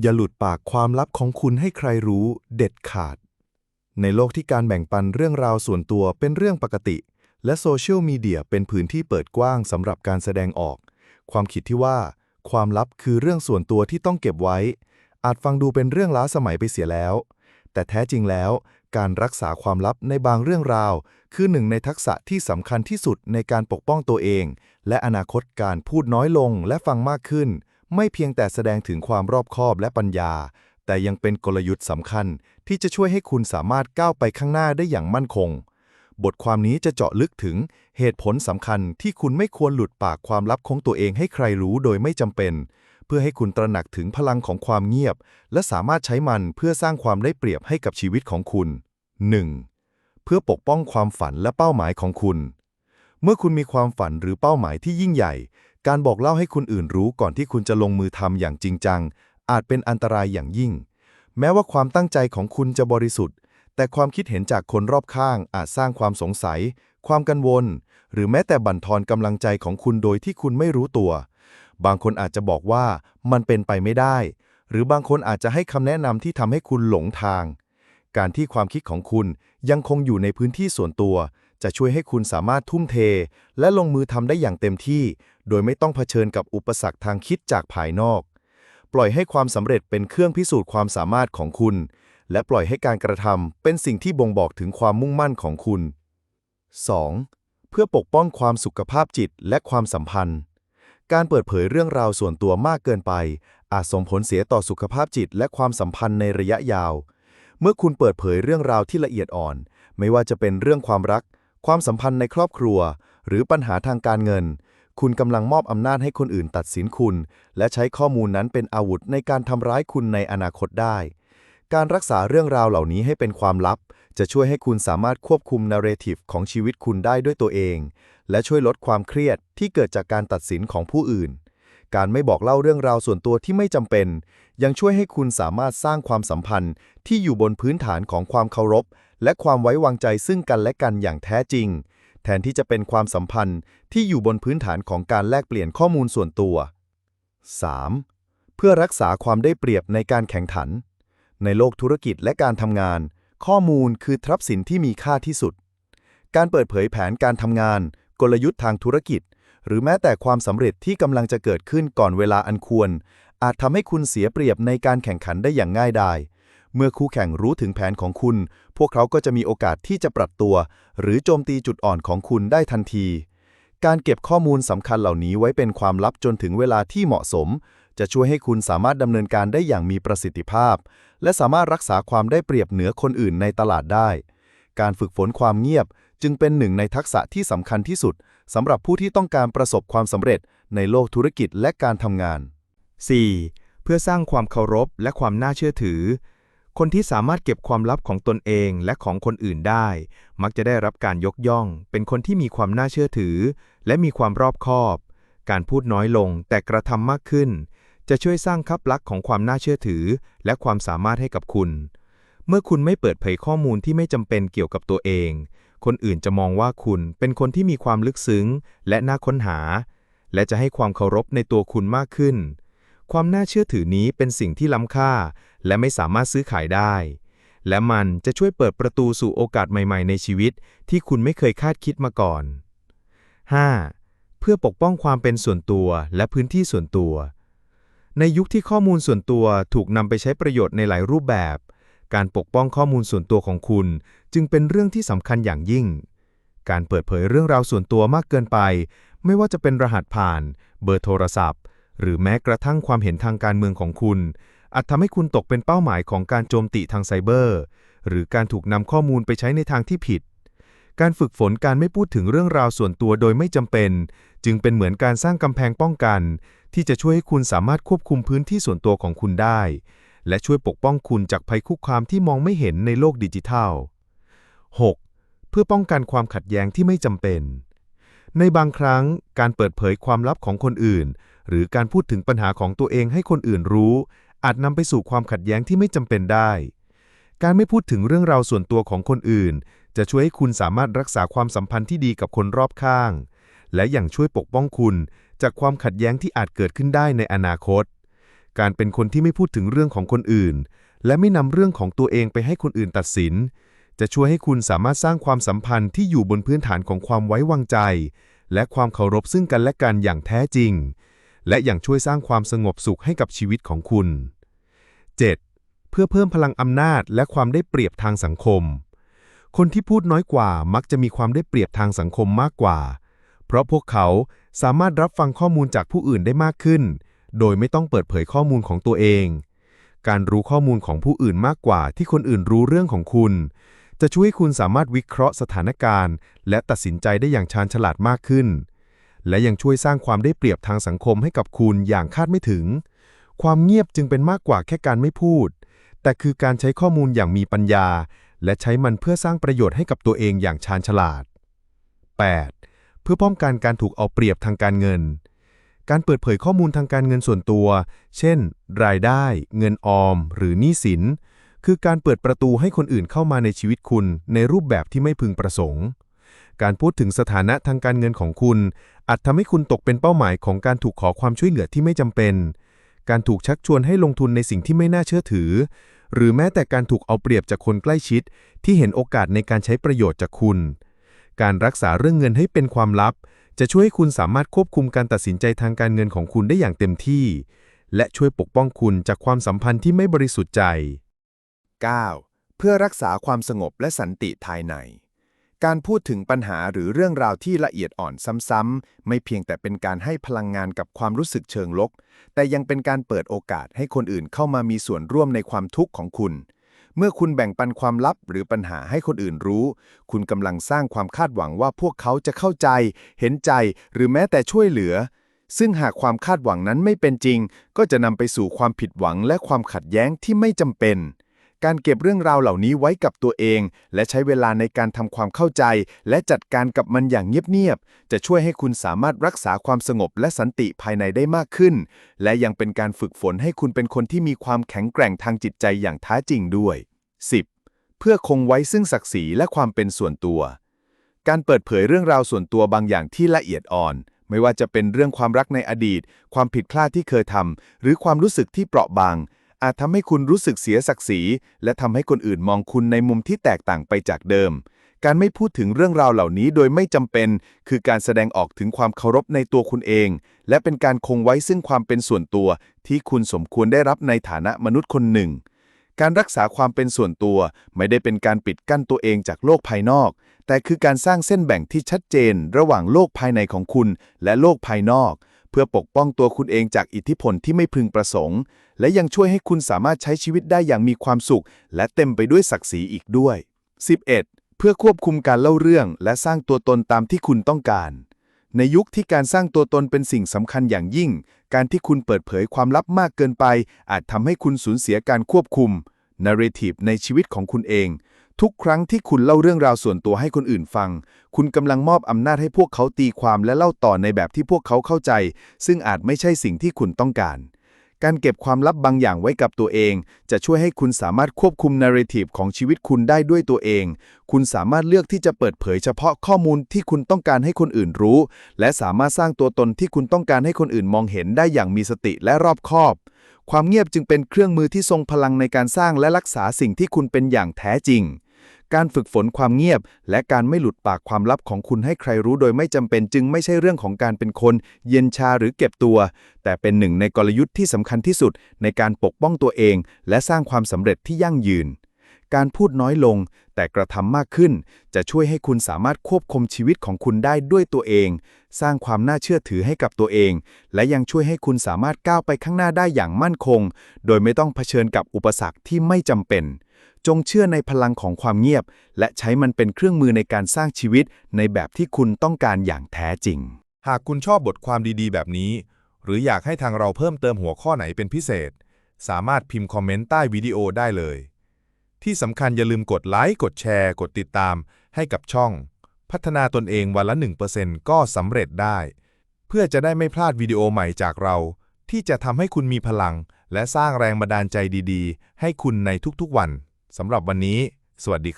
อย่าหลุดปากความลับของคุณให้ใครรู้เด็ดขาด ในโลกที่การแบ่งปันเรื่องราวส่วนตัวเป็นเรื่องปกติ และโซเชียลมีเดียเป็นพื้นที่เปิดกว้างสำหรับการแสดงออก ความคิดที่ว่า ความลับคือเรื่องส่วนตัวที่ต้องเก็บไว้ อาจฟังดูเป็นเรื่องล้าสมัยไปเสียแล้ว แต่แท้จริงแล้ว การรักษาความลับในบางเรื่องราว คือหนึ่งในทักษะที่สำคัญที่สุดในการปกป้องตัวเอง และอนาคตการพูดน้อยลงและฟังมากขึ้น ไม่เพียงแต่แสดงถึงความรอบคอบและปัญญา แต่ยังเป็นกลยุทธ์สำคัญ ที่จะช่วยให้คุณสามารถก้าวไปข้างหน้าได้อย่างมั่นคง บทความนี้จะเจาะลึกถึงเหตุผลสำคัญที่คุณไม่ควรหลุดปากความลับของตัวเองให้ใครรู้โดยไม่จำเป็น เพื่อให้คุณตระหนักถึงพลังของความเงียบ และสามารถใช้มันเพื่อสร้างความได้เปรียบให้กับชีวิตของคุณ 1. เพื่อปกป้องความฝันและเป้าหมายของคุณ เมื่อคุณมีความฝันหรือเป้าหมายที่ยิ่งใหญ่ การบอกเล่าให้คนอื่นรู้ก่อนที่คุณจะลงมือทำอย่างจริงจัง อาจเป็นอันตรายอย่างยิ่ง แม้ว่าความตั้งใจของคุณจะบริสุทธิ์ แต่ความคิดเห็นจากคนรอบข้าง อาจสร้างความสงสัย ความกังวล หรือแม้แต่บั่นทอนกำลังใจของคุณโดยที่คุณไม่รู้ตัว บางคนอาจจะบอกว่ามันเป็นไปไม่ได้ หรือบางคนอาจจะให้คำแนะนำที่ทำให้คุณหลงทาง การที่ความคิดของคุณยังคงอยู่ในพื้นที่ส่วนตัว จะช่วยให้คุณสามารถทุ่มเท และลงมือทำได้อย่างเต็มที่ โดยไม่ต้องเผชิญกับอุปสรรคทางคิดจากภายนอก ปล่อยให้ความสำเร็จเป็นเครื่องพิสูจน์ความสามารถของคุณ และปล่อยให้การกระทำเป็นสิ่งที่บ่งบอกถึงความมุ่งมั่นของคุณ 2. เพื่อปกป้องความสุขภาพจิตและความสัมพันธ์ การเปิดเผยเรื่องราวส่วนตัวมากเกินไป อาจส่งผลเสียต่อสุขภาพจิตและความสัมพันธ์ในระยะยาว เมื่อคุณเปิดเผยเรื่องราวที่ละเอียดอ่อน ไม่ว่าจะเป็นเรื่องความรัก ความสัมพันธ์ในครอบครัว หรือปัญหาทางการเงิน คุณกำลังมอบอำนาจให้คนอื่นตัดสินคุณ และใช้ข้อมูลนั้นเป็นอาวุธในการทำร้ายคุณในอนาคตได้ การรักษาเรื่องราวเหล่านี้ให้เป็นความลับ จะช่วยให้คุณสามารถควบคุมนาร์เรทีฟของชีวิตคุณได้ด้วยตัวเอง และช่วยลดความเครียดที่เกิดจากการตัดสินของผู้อื่น การไม่บอกเล่าเรื่องราวส่วนตัวที่ไม่จำเป็น ยังช่วยให้คุณสามารถสร้างความสัมพันธ์ที่อยู่บนพื้นฐานของความเคารพ และความไว้วางใจซึ่งกันและกันอย่างแท้จริง ทนที่จะเป็นความสัมพันธ์ที่อยู่บนพื้นฐานของการแลกเปลี่ยนข้อมูลส่วนตัว 3. เพื่อรักษาความได้เปรียบในการแข่งขัน ในโลกธุรกิจและการทำงาน ข้อมูลคือทรัพย์สินที่มีค่าที่สุด การเปิดเผยแผนการทำงาน กลยุทธ์ทางธุรกิจ หรือแม้แต่ความสำเร็จที่กำลังจะเกิดขึ้นก่อนเวลาอันควร อาจทำให้คุณเสียเปรียบในการแข่งขันได้อย่างง่ายดาย เมื่อคู่แข่งรู้ถึงแผนของคุณ พวกเขาก็จะมีโอกาสที่จะปรับตัว หรือโจมตีจุดอ่อนของคุณได้ทันที การเก็บข้อมูลสำคัญเหล่านี้ไว้เป็นความลับจนถึงเวลาที่เหมาะสม จะช่วยให้คุณสามารถดำเนินการได้อย่างมีประสิทธิภาพ และสามารถรักษาความได้เปรียบเหนือคนอื่นในตลาดได้ การฝึกฝนความเงียบจึงเป็นหนึ่งในทักษะที่สำคัญที่สุดสำหรับผู้ที่ต้องการประสบความสำเร็จในโลกธุรกิจและการทำงาน 4. เพื่อสร้างความเคารพและความน่าเชื่อถือ คนที่สามารถเก็บความลับของตนเองและของคนอื่นได้ มักจะได้รับการยกย่อง เป็นคนที่มีความน่าเชื่อถือ และมีความรอบคอบ การพูดน้อยลงแต่กระทำมากขึ้น จะช่วยสร้างคับลักษณ์ของความน่าเชื่อถือ และความสามารถให้กับคุณ เมื่อคุณไม่เปิดเผยข้อมูลที่ไม่จำเป็นเกี่ยวกับตัวเอง คนอื่นจะมองว่าคุณเป็นคนที่มีความลึกซึ้ง และน่าค้นหา และจะให้ความเคารพในตัวคุณมากขึ้น ความน่าเชื่อถือนี้เป็นสิ่งที่ล้ำค่า และไม่สามารถซื้อขายได้ และมันจะช่วยเปิดประตูสู่โอกาสใหม่ๆ ในชีวิต ที่คุณไม่เคยคาดคิดมาก่อน 5. เพื่อปกป้องความเป็นส่วนตัวและพื้นที่ส่วนตัว ในยุคที่ข้อมูลส่วนตัวถูกนำไปใช้ประโยชน์ในหลายรูปแบบ การปกป้องข้อมูลส่วนตัวของคุณ จึงเป็นเรื่องที่สำคัญอย่างยิ่ง การเปิดเผยเรื่องราวส่วนตัวมากเกินไป ไม่ว่าจะเป็นรหัสผ่าน เบอร์โทรศัพท์ หรือแม้กระทั่งความเห็นทางการเมืองของคุณ อาจทำให้คุณตกเป็นเป้าหมายของการโจมตีทางไซเบอร์ หรือการถูกนำข้อมูลไปใช้ในทางที่ผิด การฝึกฝนการไม่พูดถึงเรื่องราวส่วนตัวโดยไม่จำเป็น จึงเป็นเหมือนการสร้างกำแพงป้องกัน ที่จะช่วยให้คุณสามารถควบคุมพื้นที่ส่วนตัวของคุณได้ และช่วยปกป้องคุณจากภัยคุกคามที่มองไม่เห็นในโลกดิจิทัล 6. เพื่อป้องกันความขัดแย้งที่ไม่จำเป็นในบางครั้งการเปิดเผยความลับของคนอื่น หรือการพูดถึงปัญหาของตัวเองให้คนอื่นรู้ อาจนำไปสู่ความขัดแย้งที่ไม่จำเป็นได้ การไม่พูดถึงเรื่องราวส่วนตัวของคนอื่น จะช่วยให้คุณสามารถรักษาความสัมพันธ์ที่ดีกับคนรอบข้าง และยังช่วยปกป้องคุณ จากความขัดแย้งที่อาจเกิดขึ้นได้ในอนาคต การเป็นคนที่ไม่พูดถึงเรื่องของคนอื่น และไม่นำเรื่องของตัวเองไปให้คนอื่นตัดสิน จะช่วยให้คุณสามารถสร้างความสัมพันธ์ที่อยู่บนพื้นฐานของความไว้วางใจ และความเคารพซึ่งกันและกันอย่างแท้จริง และยังช่วยสร้างความสงบสุขให้กับชีวิตของคุณ 7. เพื่อเพิ่มพลังอำนาจและความได้เปรียบทางสังคม คนที่พูดน้อยกว่ามักจะมีความได้เปรียบทางสังคมมากกว่า เพราะพวกเขาสามารถรับฟังข้อมูลจากผู้อื่นได้มากขึ้น โดยไม่ต้องเปิดเผยข้อมูลของตัวเอง การรู้ข้อมูลของผู้อื่นมากกว่าที่คนอื่นรู้เรื่องของคุณ จะช่วยคุณสามารถวิเคราะห์สถานการณ์ และตัดสินใจได้อย่างชาญฉลาดมากขึ้น และยังช่วยสร้างความได้เปรียบทางสังคมให้กับคุณอย่างคาดไม่ถึง ความเงียบจึงเป็นมากกว่าแค่การไม่พูด แต่คือการใช้ข้อมูลอย่างมีปัญญา และใช้มันเพื่อสร้างประโยชน์ให้กับตัวเองอย่างชาญฉลาด 8. เพื่อป้องกันการถูกเอาเปรียบทางการเงิน การเปิดเผยข้อมูลทางการเงินส่วนตัว เช่น รายได้ เงินออม หรือหนี้สิน คือการเปิดประตูให้คนอื่นเข้ามาในชีวิตคุณในรูปแบบที่ไม่พึงประสงค์ การพูดถึงสถานะทางการเงินของคุณ อาจทำให้คุณตกเป็นเป้าหมายของการถูกขอความช่วยเหลือที่ไม่จำเป็น การถูกชักชวนให้ลงทุนในสิ่งที่ไม่น่าเชื่อถือ หรือแม้แต่การถูกเอาเปรียบจากคนใกล้ชิด ที่เห็นโอกาสในการใช้ประโยชน์จากคุณ การรักษาเรื่องเงินให้เป็นความลับ จะช่วยให้คุณสามารถควบคุมการตัดสินใจทางการเงินของคุณได้อย่างเต็มที่ และช่วยปกป้องคุณจากความสัมพันธ์ที่ไม่บริสุทธิ์ใจ 9. เพื่อรักษาความสงบและสันติภายใน การพูดถึงปัญหาหรือเรื่องราวที่ละเอียดอ่อนซ้ำๆ ไม่เพียงแต่เป็นการให้พลังงานกับความรู้สึกเชิงลบ แต่ยังเป็นการเปิดโอกาสให้คนอื่นเข้ามามีส่วนร่วมในความทุกข์ของคุณ เมื่อคุณแบ่งปันความลับหรือปัญหาให้คนอื่นรู้ คุณกำลังสร้างความคาดหวังว่าพวกเขาจะเข้าใจ เห็นใจ หรือแม้แต่ช่วยเหลือ ซึ่งหากความคาดหวังนั้นไม่เป็นจริง ก็จะนำไปสู่ความผิดหวังและความขัดแย้งที่ไม่จำเป็น การเก็บเรื่องราวเหล่านี้ไว้กับตัวเอง และใช้เวลาในการทำความเข้าใจ และจัดการกับมันอย่างเงียบๆ จะช่วยให้คุณสามารถรักษาความสงบและสันติภายในได้มากขึ้น และยังเป็นการฝึกฝนให้คุณเป็นคนที่มีความแข็งแกร่งทางจิตใจอย่างแท้จริงด้วย 10. เพื่อคงไว้ซึ่งศักดิ์ศรีและความเป็นส่วนตัว การเปิดเผยเรื่องราวส่วนตัวบางอย่างที่ละเอียดอ่อนไม่ว่าจะเป็นเรื่องความรักในอดีต ความผิดพลาดที่เคยทำ หรือความรู้สึกที่เปราะบาง อาจทำให้คุณรู้สึกเสียศักดิ์ศรี และทำให้คนอื่นมองคุณในมุมที่แตกต่างไปจากเดิม การไม่พูดถึงเรื่องราวเหล่านี้โดยไม่จำเป็น คือการแสดงออกถึงความเคารพในตัวคุณเอง และเป็นการคงไว้ซึ่งความเป็นส่วนตัว ที่คุณสมควรได้รับในฐานะมนุษย์คนหนึ่ง การรักษาความเป็นส่วนตัว ไม่ได้เป็นการปิดกั้นตัวเองจากโลกภายนอก แต่คือการสร้างเส้นแบ่งที่ชัดเจน ระหว่างโลกภายในของคุณ และโลกภายนอก เพื่อปกป้องตัวคุณเองจากอิทธิพลที่ไม่พึงประสงค์ และยังช่วยให้คุณสามารถใช้ชีวิตได้อย่างมีความสุข และเต็มไปด้วยศักดิ์ศรีอีกด้วย 11. เพื่อควบคุมการเล่าเรื่อง และสร้างตัวตนตามที่คุณต้องการ ในยุคที่การสร้างตัวตนเป็นสิ่งสำคัญอย่างยิ่ง การที่คุณเปิดเผยความลับมากเกินไป อาจทำให้คุณสูญเสียการควบคุม narrative ในชีวิตของคุณเอง ทุกครั้งที่คุณเล่าเรื่องราวส่วนตัวให้คนอื่นฟัง คุณกำลังมอบอำนาจให้พวกเขาตีความและเล่าต่อในแบบที่พวกเขาเข้าใจ ซึ่งอาจไม่ใช่สิ่งที่คุณต้องการ การเก็บความลับบางอย่างไว้กับตัวเอง จะช่วยให้คุณสามารถควบคุม narrative ของชีวิตคุณได้ด้วยตัวเอง คุณสามารถเลือกที่จะเปิดเผยเฉพาะข้อมูลที่คุณต้องการให้คนอื่นรู้ และสามารถสร้างตัวตนที่คุณต้องการให้คนอื่นมองเห็นได้อย่างมีสติและรอบคอบความเงียบจึงเป็นเครื่องมือที่ทรงพลังในการสร้างและรักษาสิ่งที่คุณเป็นอย่างแท้จริง การฝึกฝนความเงียบ และการไม่หลุดปากความลับของคุณให้ใครรู้โดยไม่จำเป็นจึงไม่ใช่เรื่องของการเป็นคน เย็นชาหรือเก็บตัว แต่เป็นหนึ่งในกลยุทธ์ที่สำคัญที่สุด ในการปกป้องตัวเอง และสร้างความสำเร็จที่ยั่งยืน การพูดน้อยลง แต่กระทำมากขึ้น จะช่วยให้คุณสามารถควบคุมชีวิตของคุณได้ด้วยตัวเอง สร้างความน่าเชื่อถือให้กับตัวเอง และยังช่วยให้คุณสามารถก้าวไปข้างหน้าได้อย่างมั่นคง โดยไม่ต้องเผชิญกับอุปสรรคที่ไม่จำเป็น จงเชื่อในพลังของความเงียบ และใช้มันเป็นเครื่องมือในการสร้างชีวิตในแบบที่คุณต้องการอย่างแท้จริง หากคุณชอบบทความดีๆ แบบนี้ หรืออยากให้ทางเราเพิ่มเติมหัวข้อไหนเป็นพิเศษ สามารถพิมพ์คอมเมนต์ใต้วิดีโอได้เลย ที่สำคัญอย่าลืมกดไลค์กดแชร์ กดติดตาม ให้กับช่อง พัฒนาตนเองวันละ 1%ก็สำเร็จได้ เพื่อจะได้ไม่พลาดวิดีโอใหม่จากเรา ที่จะทำให้คุณมีพลัง และสร้างแรงบันดาลใจดี ๆ ให้คุณในทุกๆวัน สำหรับวันนี้ สวัสดีครับ